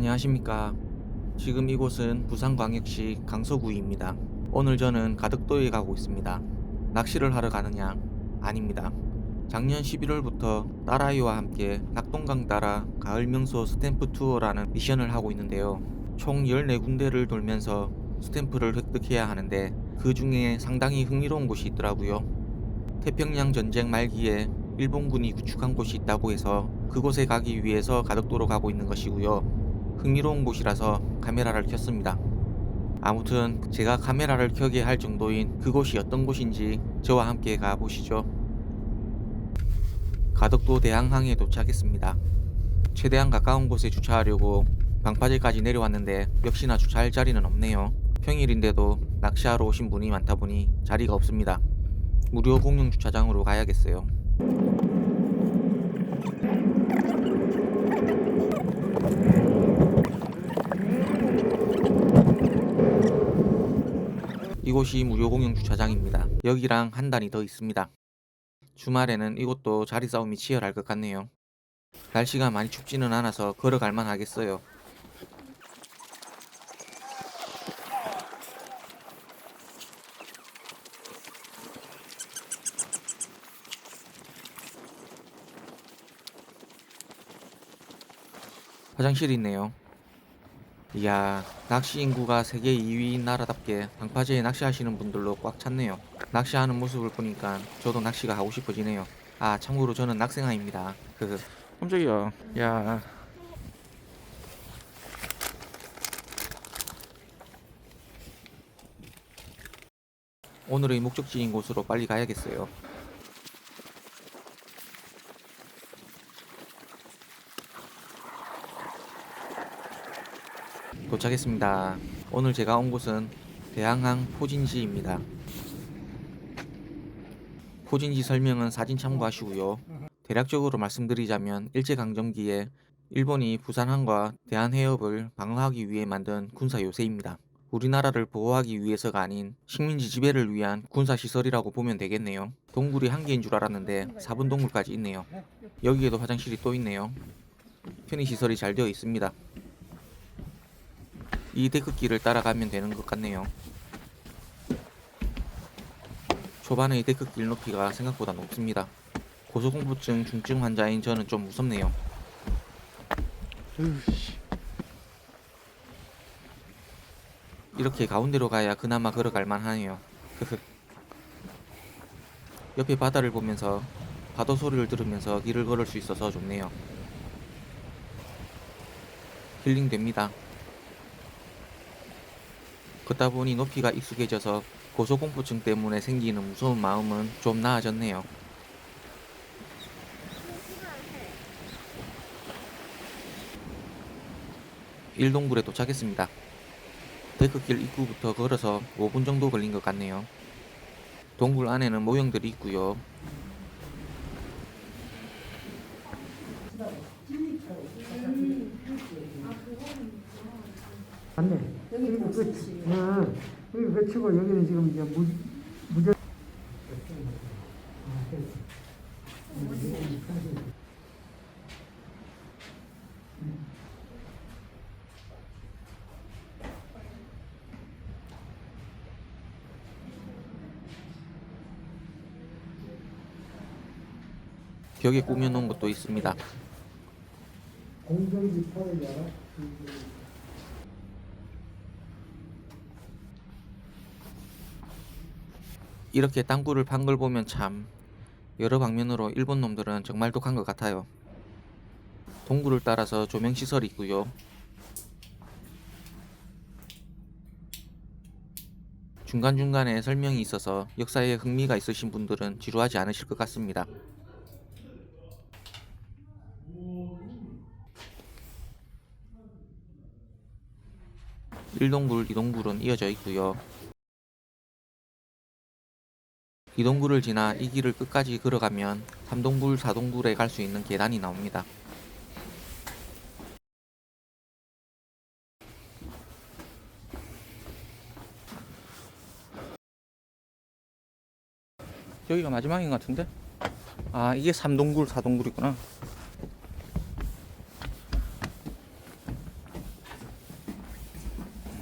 안녕하십니까. 지금 이곳은 부산광역시 강서구입니다. 오늘 저는 가덕도에 가고 있습니다. 낚시를 하러 가느냐? 아닙니다. 작년 11월부터 딸아이와 함께 낙동강 따라 가을 명소 스탬프 투어라는 미션을 하고 있는데요. 총 14군데를 돌면서 스탬프를 획득해야 하는데 그 중에 상당히 흥미로운 곳이 있더라고요. 태평양 전쟁 말기에 일본군이 구축한 곳이 있다고 해서 그곳에 가기 위해서 가덕도로 가고 있는 것이고요. 흥미로운 곳이라서 카메라를 켰습니다. 아무튼 제가 카메라를 켜게 할 정도인 그곳이 어떤 곳인지 저와 함께 가보시죠. 가덕도 대항항에 도착했습니다. 최대한 가까운 곳에 주차하려고 방파제까지 내려왔는데 역시나 주차할 자리는 없네요. 평일인데도 낚시하러 오신 분이 많다 보니 자리가 없습니다. 무료 공용 주차장으로 가야겠어요. 이곳이 무료 공용 주차장입니다. 여기랑 한 단이 더 있습니다. 주말에는 이곳도 자리 싸움이 치열할 것 같네요. 날씨가 많이 춥지는 않아서 걸어갈 만 하겠어요. 화장실이 있네요. 이야, 낚시 인구가 세계 2위인 나라답게 방파제에 낚시하시는 분들로 꽉 찼네요. 낚시하는 모습을 보니까 저도 낚시가 하고 싶어지네요. 아, 참고로 저는 낙생아입니다. 그, 깜짝이야. 야. 오늘의 목적지인 곳으로 빨리 가야겠어요. 도착했습니다. 오늘 제가 온 곳은 대항항 포진지입니다. 포진지 설명은 사진 참고하시고요. 대략적으로 말씀드리자면 일제강점기에 일본이 부산항과 대한해협을 방어하기 위해 만든 군사 요새입니다. 우리나라를 보호하기 위해서가 아닌 식민지 지배를 위한 군사 시설이라고 보면 되겠네요. 동굴이 한 개인 줄 알았는데 4분 동굴까지 있네요. 여기에도 화장실이 또 있네요. 편의 시설이 잘 되어 있습니다. 이 데크길을 따라가면 되는 것 같네요. 초반의 데크길 높이가 생각보다 높습니다. 고소공포증 중증 환자인 저는 좀 무섭네요. 이렇게 가운데로 가야 그나마 걸어갈 만하네요. 옆에 바다를 보면서 파도 소리를 들으면서 길을 걸을 수 있어서 좋네요. 힐링됩니다. 걷다 보니 높이가 익숙해져서 고소공포증 때문에 생기는 무서운 마음은 좀 나아졌네요. 일동굴에 도착했습니다. 데크길 입구부터 걸어서 5분 정도 걸린 것 같네요. 동굴 안에는 모형들이 있고요. 맞네. 여기 그, 어, 여기 외치고 여기는 지금 이제 무, 무전. 벽에 꾸며놓은 것도 있습니다. 공정지 알아? 이렇게 땅굴을 판걸 보면 참 여러 방면으로 일본 놈들은 정말 독한 것 같아요. 동굴을 따라서 조명 시설이 있고요. 중간중간에 설명이 있어서 역사에 흥미가 있으신 분들은 지루하지 않으실 것 같습니다. 일동굴이동굴은 이어져 있고요. 이동굴을 지나 이 길을 끝까지 걸어가면 3동굴, 4동굴에 갈 수 있는 계단이 나옵니다. 여기가 마지막인 것 같은데? 아 이게 3동굴, 4동굴이구나.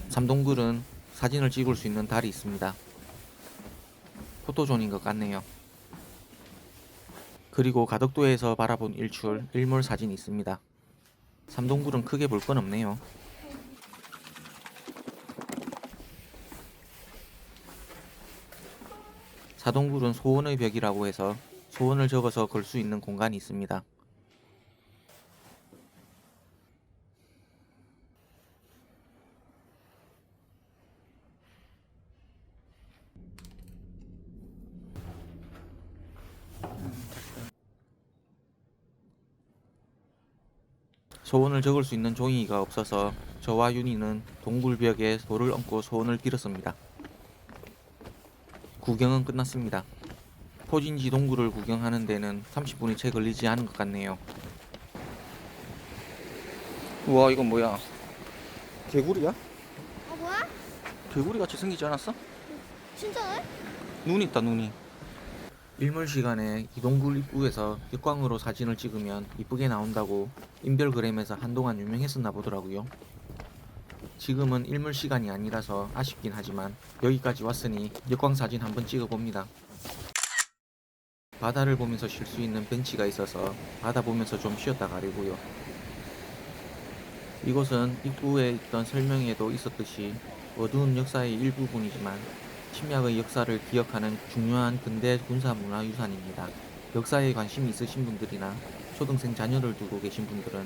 삼동굴은 사진을 찍을 수 있는 달이 있습니다. 포토존인 것 같네요. 그리고 가덕도에서 바라본 일출 일몰 사진이 있습니다. 삼동굴은 크게 볼 건 없네요. 사동굴은 소원의 벽이라고 해서 소원을 적어서 걸 수 있는 공간이 있습니다. 소원을 적을 수 있는 종이가 없어서 저와 윤희는 동굴벽에 돌을 얹고 소원을 빌었습니다. 구경은 끝났습니다. 포진지 동굴을 구경하는 데는 30분이 채 걸리지 않은 것 같네요. 우와 이건 뭐야? 개구리야? 아 뭐야? 개구리 같이 생기지 않았어? 진짜네? 눈 있다 눈이. 일몰 시간에 이 동굴 입구에서 역광으로 사진을 찍으면 이쁘게 나온다고 인별그램에서 한동안 유명했었나 보더라고요. 지금은 일몰 시간이 아니라서 아쉽긴 하지만 여기까지 왔으니 역광 사진 한번 찍어봅니다. 바다를 보면서 쉴 수 있는 벤치가 있어서 바다 보면서 좀 쉬었다 가려고요. 이곳은 입구에 있던 설명에도 있었듯이 어두운 역사의 일부분이지만 침략의 역사를 기억하는 중요한 근대 군사문화 유산입니다. 역사에 관심이 있으신 분들이나 초등생 자녀를 두고 계신 분들은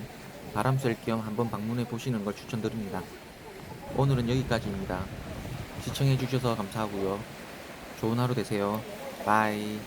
바람 쐴 겸 한번 방문해 보시는 걸 추천드립니다. 오늘은 여기까지입니다. 시청해 주셔서 감사하고요. 좋은 하루 되세요. 바이.